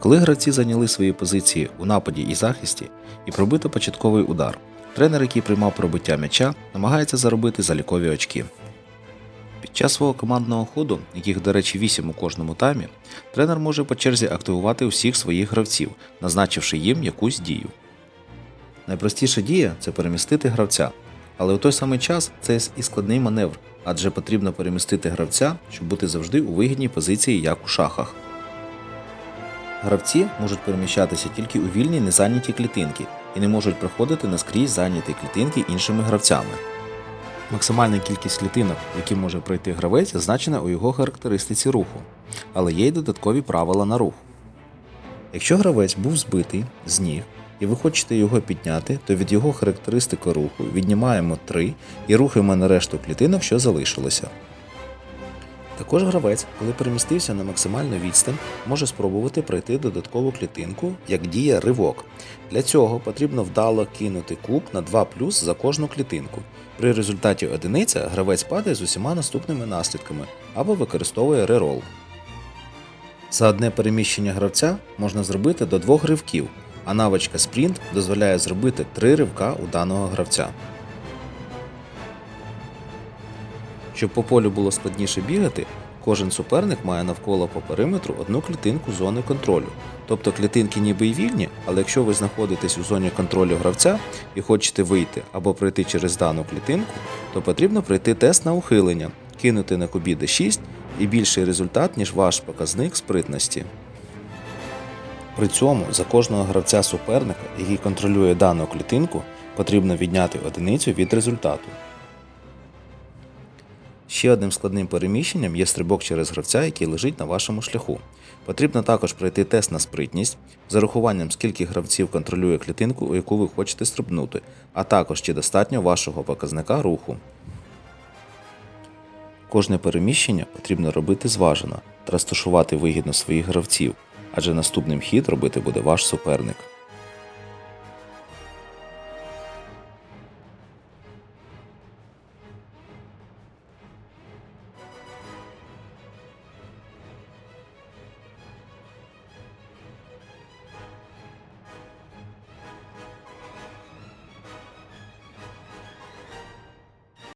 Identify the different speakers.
Speaker 1: Коли гравці зайняли свої позиції у нападі і захисті і пробито початковий удар, тренер, який приймав пробиття м'яча, намагається заробити залікові очки. Під час свого командного ходу, яких, до речі, 8 у кожному таймі, тренер може по черзі активувати усіх своїх гравців, назначивши їм якусь дію. Найпростіша дія це перемістити гравця, але у той самий час це і складний маневр, адже потрібно перемістити гравця, щоб бути завжди у вигідній позиції, як у шахах. Гравці можуть переміщатися тільки у вільні незайняті клітинки і не можуть проходити наскрізь зайняті клітинки іншими гравцями. Максимальна кількість клітинок, які може пройти гравець, зазначена у його характеристиці руху, але є й додаткові правила на рух. Якщо гравець був збитий з ніг і ви хочете його підняти, то від його характеристики руху віднімаємо 3 і рухаємо на решту клітинок, що залишилося. Також гравець, коли перемістився на максимальну відстань, може спробувати пройти додаткову клітинку, як дія ривок. Для цього потрібно вдало кинути куб на 2 за кожну клітинку. При результаті одиниця гравець падає з усіма наступними наслідками або використовує рерол. За одне переміщення гравця можна зробити до двох ривків, а навичка спринт дозволяє зробити три ривка у даного гравця. Щоб по полю було складніше бігати, кожен суперник має навколо по периметру одну клітинку зони контролю. Тобто клітинки ніби й вільні, але якщо ви знаходитесь у зоні контролю гравця і хочете вийти або пройти через дану клітинку, то потрібно пройти тест на ухилення, кинути на кубі D6 і більший результат, ніж ваш показник спритності. При цьому за кожного гравця суперника, який контролює дану клітинку, потрібно відняти одиницю від результату. Ще одним складним переміщенням є стрибок через гравця, який лежить на вашому шляху. Потрібно також пройти тест на спритність з урахуванням, скільки гравців контролює клітинку, у яку ви хочете стрибнути, а також чи достатньо вашого показника руху. Кожне переміщення потрібно робити зважено та розташувати вигідно своїх гравців, адже наступним хід робити буде ваш суперник.